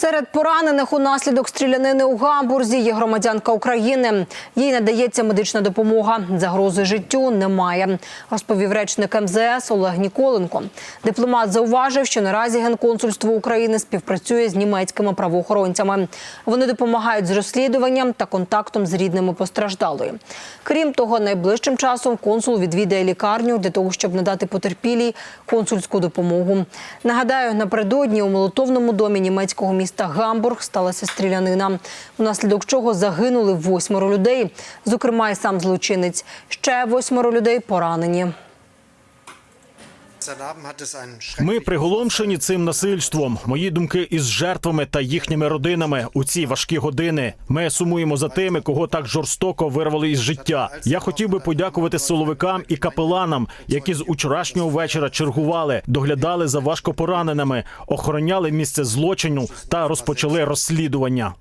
Серед поранених унаслідок стрілянини у Гамбурзі є громадянка України. Їй надається медична допомога. Загрози життю немає, розповів речник МЗС Олег Ніколенко. Дипломат зауважив, що наразі генконсульство України співпрацює з німецькими правоохоронцями. Вони допомагають з розслідуванням та контактом з рідними постраждалої. Крім того, найближчим часом консул відвідає лікарню для того, щоб надати потерпілій консульську допомогу. Нагадаю, напередодні у молотовному домі німецького міста Гамбург сталася стрілянина, внаслідок чого загинули восьмеро людей, зокрема, й сам злочинець. Ще восьмеро людей поранені. Ми приголомшені цим насильством. Мої думки із жертвами та їхніми родинами у ці важкі години. Ми сумуємо за тими, кого так жорстоко вирвали із життя. Я хотів би подякувати силовикам і капеланам, які з учорашнього вечора чергували, доглядали за важкопораненими, охороняли місце злочину та розпочали розслідування.